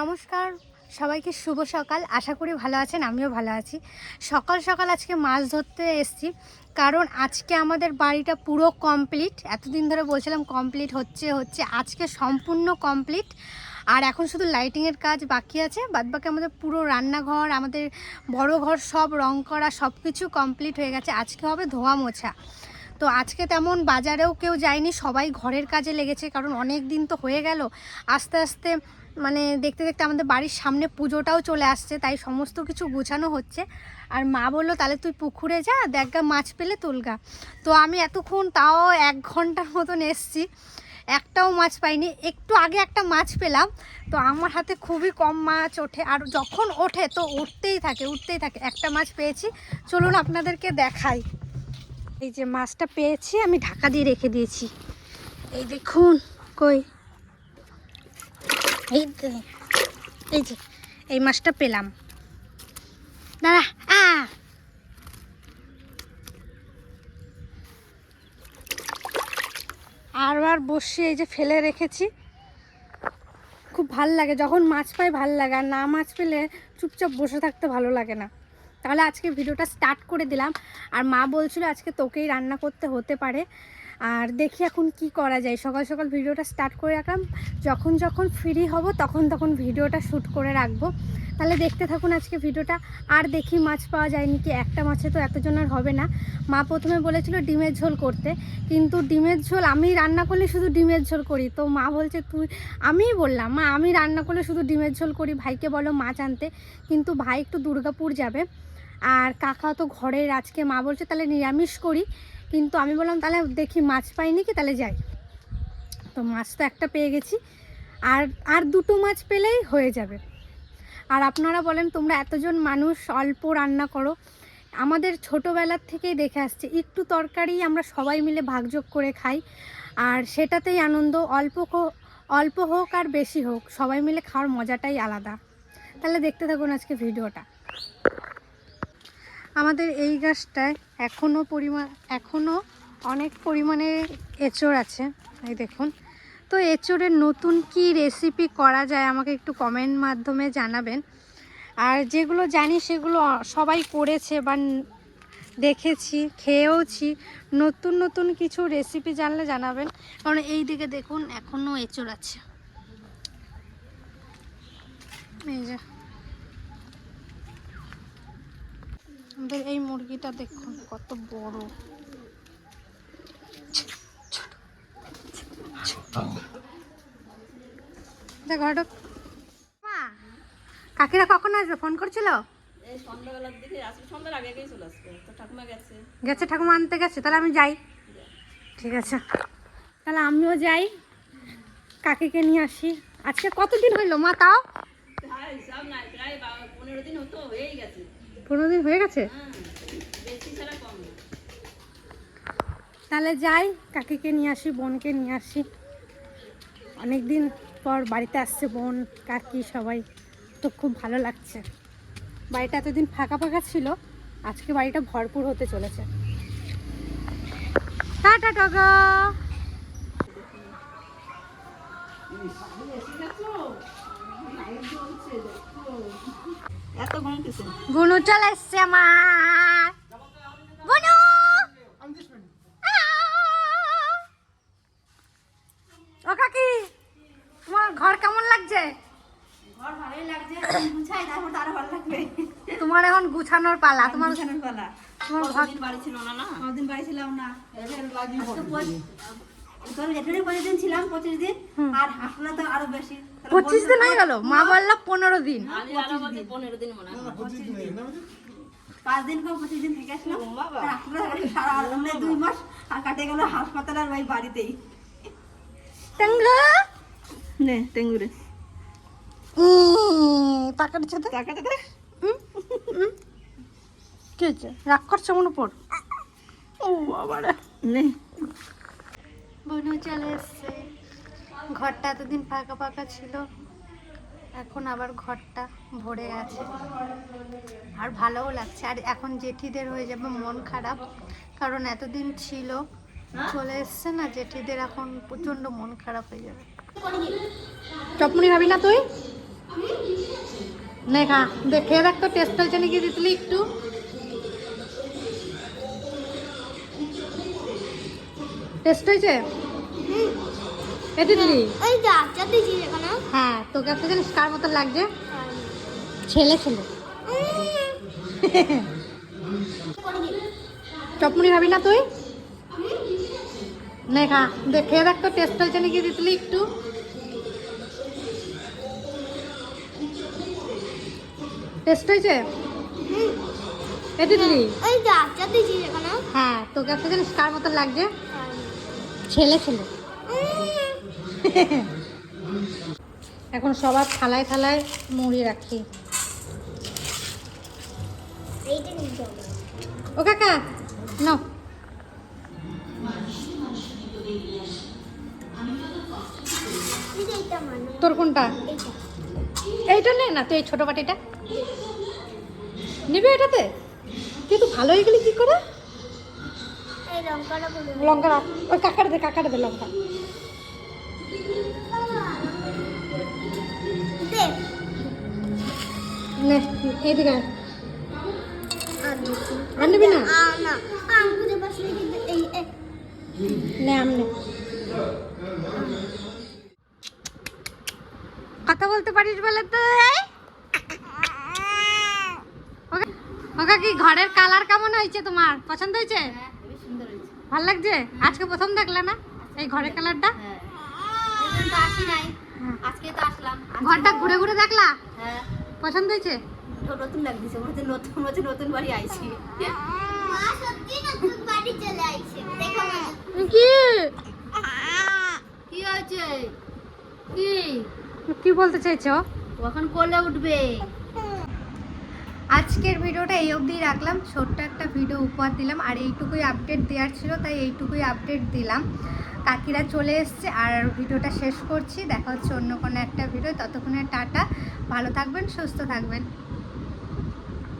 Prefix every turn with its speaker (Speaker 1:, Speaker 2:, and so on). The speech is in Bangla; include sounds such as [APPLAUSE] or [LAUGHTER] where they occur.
Speaker 1: নমস্কার, সবাইকে শুভ সকাল। আশা করি ভালো আছেন, আমিও ভালো আছি। সকাল সকাল আজকে মাছ ধরতে এসেছি, কারণ আজকে আমাদের বাড়িটা পুরো কমপ্লিট এতদিন ধরে বলছিলাম কমপ্লিট হচ্ছে হচ্ছে, আজকে সম্পূর্ণ কমপ্লিট আর এখন শুধু লাইটিংয়ের কাজ বাকি আছে, বাদবাকি আমাদের পুরো রান্নাঘর, আমাদের বড় ঘর সব রং করা সব কিছু কমপ্লিট হয়ে গেছে। আজকে হবে ধোয়া মোছা। তো আজকে তেমন বাজারেও কেউ যায়নি, সবাই ঘরের কাজে লেগেছে, কারণ অনেক দিন তো হয়ে গেল। আস্তে আস্তে মানে দেখতে দেখতে আমাদের বাড়ির সামনে পুজোটাও চলে আসছে, তাই সমস্ত কিছু গোছানো হচ্ছে। আর মা বলল, তাহলে তুই পুকুরে যা দেখগা মাছ পেলে তুলগা তো আমি এতক্ষণ তাও এক ঘণ্টার মতন এসছি, একটাও মাছ পাইনি, একটু আগে একটা মাছ পেলাম। তো আমার হাতে খুবই কম মাছ ওঠে, আর যখন ওঠে তো উঠতেই থাকে উঠতেই থাকে। একটা মাছ পেয়েছি, চলুন আপনাদেরকে দেখাই। এই যে মাছটা পেয়েছি, আমি ঢাকা দিয়ে রেখে দিয়েছি। এই দেখুন, কই? এই এই যে, এই মাছটা পেলাম। দাঁড়া, আ! আর বসে এই যে ফেলে রেখেছি। খুব ভালো লাগে, যখন মাছ পাই ভালো লাগে, আর না মাছ পেলে চুপচাপ বসে থাকতে ভালো লাগে না। তাহলে আজকে ভিডিওটা স্টার্ট করে দিলাম। আর মা বলছিল আজকে তোকেই রান্না করতে হতে পারে। আর দেখি এখন কি করা যায়। সকাল সকাল ভিডিওটা স্টার্ট করে রাখলাম। যখন যখন ফ্রি হব, তখন তখন ভিডিওটা শ্যুট করে রাখব। তাহলে দেখতে থাকুন আজকে ভিডিওটা। আর দেখি মাছ পাওয়া যায়নি কি? একটা মাছে তো এতজন আর হবে না। মা প্রথমে বলেছিল ডিমের ঝোল করতে। কিন্তু ডিমের ঝোল আমি রান্না করলে শুধু ডিমের ঝোল করি। তো মা বলছে, তুই আমিই বললাম, মা, আমি রান্না করলে শুধু ডিমের ঝোল করি। ভাইকে বলো মাছ আনতে। কিন্তু ভাই একটু দুর্গাপুর যাবে। আর কাকা তো ঘরের, আজকে মা বলছে তাহলে নিরামিষ করি। কিন্তু আমি বললাম, তাহলে দেখি মাছ পাইনি কি? তাহলে যাই। তো মাছ তো একটা পেয়ে গেছি। আর আর দুটো মাছ পেলেই হয়ে যাবে। আর আপনারা বলেন, তোমরা এতজন মানুষ অল্প রান্না করো। আমাদের ছোটোবেলার থেকেই দেখে আসছে, একটু তরকারি আমরা সবাই মিলে ভাগযোগ করে খাই। আর সেটাতেই আনন্দ, অল্প অল্প হোক আর বেশি হোক, সবাই মিলে খাওয়ার মজাটাই আলাদা। তাহলে দেখতে থাকুন আজকে ভিডিওটা। আমাদের এই গাছটায় এখনও পরিমাণ এখনও অনেক পরিমাণে এঁচড় আছে, এই দেখুন। তো এঁচড়ের নতুন কি রেসিপি করা যায় আমাকে একটু কমেন্ট মাধ্যমে জানাবেন। আর যেগুলো জানি সেগুলো সবাই করেছে বা দেখেছি, খেয়েওছি, নতুন নতুন কিছু রেসিপি জানলে জানাবেন। কারণ এই দিকে দেখুন এখনও এঁচড় আছে। এই যে। আমাদের এই মুরগিটা দেখুন কত বড়। মা, কাকিরা কখন আসবে? ফোন করছিল?
Speaker 2: গেছে।
Speaker 1: ঠাকুমা আনতে গেছে। তাহলে আমি যাই। ঠিক আছে। তাহলে আমিও যাই। কাকিকে নিয়ে আসি। আজকে কতদিন হইল? মা তাও?
Speaker 2: প্রায় পনেরো দিন হতো হয়েই গেছে।
Speaker 1: পনেরো দিন হয়ে গেছে?
Speaker 2: হ্যাঁ
Speaker 1: তাহলে যাই কাকিকে নিয়ে আসি বোনকে নিয়ে আসি। অনেক দিন পর বাড়িতে আসছে বোন কাকি সবাই। তো খুব ভালো লাগছে। বাড়িটা এতদিন ফাঁকা ফাঁকা ছিল আজকে বাড়িটা ভরপুর হতে চলেছে। টাটা টগা
Speaker 2: এত ঘুম কিসে
Speaker 1: বুনু চলে এসছে আমার। বুনু আহ! ও কাকি তোমার ঘর কেমন লাগছে?
Speaker 2: ঘর ভালোই লাগছে গুছাই তারপর আরও ভালো লাগবে।
Speaker 1: তোমার এখন গুছানোর পালা তোমার
Speaker 2: পালা।
Speaker 1: তোমার ঘর
Speaker 2: বাড়ি ছিল না না?
Speaker 3: বাড়ি ছিলাম না? তোর এখানে পঁচিশ দিন ছিলাম পঁচিশ দিন আর তো আরও বেশি।
Speaker 1: পঁচিশ দিন হয়ে গেল। মা বলল পনেরো দিন।
Speaker 2: আমি পনেরো দিন মনে হয়।
Speaker 3: পাঁচ দিন করে পঁচিশ দিন থেকে আসলাম। সারা মানে দুই মাস আর কাটে গেল হাসপাতাল আর ওই বাড়িতেই।
Speaker 1: টাঙ্গা?
Speaker 2: নে
Speaker 1: কি হচ্ছে রাগ করছ মনে পড়
Speaker 2: ও বাবা নে।
Speaker 1: বনু চলে এসছে। ঘরটা এতদিন ফাঁকা ফাঁকা ছিল, এখন আবার ঘরটা ভরে গেছে আর ভালোও লাগছে। আর এখন জেঠিদের হয়ে যাবে মন খারাপ, কারণ এতদিন ছিল, চলে এসছে না, জেঠিদের এখন প্রচণ্ড মন খারাপ হয়ে যাবে। চপমুনি খাবি না তুই? নে খা দেখে দেখ তো টেস্ট হয়েছে নাকি দিতলি একটু। টেস্ট হয়েছে? এ
Speaker 4: এখানে
Speaker 1: হ্যাঁ তোকে একটা জিনিস কার মতো লাগছে? ছেলে ছেলে। [LAUGHS] চপমুড়ি খাবি না তুই? নে খা। দেখে দেখ তো টেস্ট হয়েছে নাকি দিতলি একটু। টেস্ট হয়েছে? এ
Speaker 4: এখানে
Speaker 1: হ্যাঁ তোকে একটা জিনিস কার মতো লাগছে? ছেলে ছেলে। এখন সবার থালায় থালায় মুড়ি রাখি। ও কাকা
Speaker 4: মানে
Speaker 1: তোর কোনটা?
Speaker 4: এইটা
Speaker 1: নে না তুই এই ছোটো বাটিটা। নিবি এটাতে তুই তো ভালো হয়ে গেলি কি করে? লঙ্কা। ওই কাকাটা দে কাকাটা দে লঙ্কা। নে এইদিকে আয়।
Speaker 4: আর দিচ্ছি
Speaker 1: আর নিবি না? কথা বলতে পারিস বলে তো ওকে কি ঘরের কালার কেমন হয়েছে তোমার? পছন্দ হয়েছে? ভালো লাগছে? আজকে প্রথম দেখলে না? এই ঘরের কালারটা?
Speaker 4: তো আসি নাই। আজকে তো আসলাম।
Speaker 1: ঘরটা ঘুরে ঘুরে দেখলা?
Speaker 4: হ্যাঁ।
Speaker 1: পছন্দ হয়েছে?
Speaker 3: তো নতুন নতুন নতুন বাড়ি আইছি
Speaker 4: মা সত্যি নতুন বাড়ি চলে আইছে। দেখো
Speaker 1: কি?
Speaker 3: কি কি?
Speaker 1: কি বলতে চাইছো?
Speaker 3: কখন কোলে উঠবে?
Speaker 1: আজকের ভিডিওটা এই অবধি রাখলাম। ছোট্ট একটা ভিডিও উপহার দিলাম আর এইটুকুই আপডেট দেওয়ার ছিল, তাই এইটুকুই আপডেট দিলাম। কাকিরা চলে এসছে আর ভিডিওটা শেষ করছি। দেখা হচ্ছে অন্য কোনো একটা ভিডিও। ততক্ষণে টাটা। ভালো থাকবেন, সুস্থ থাকবেন।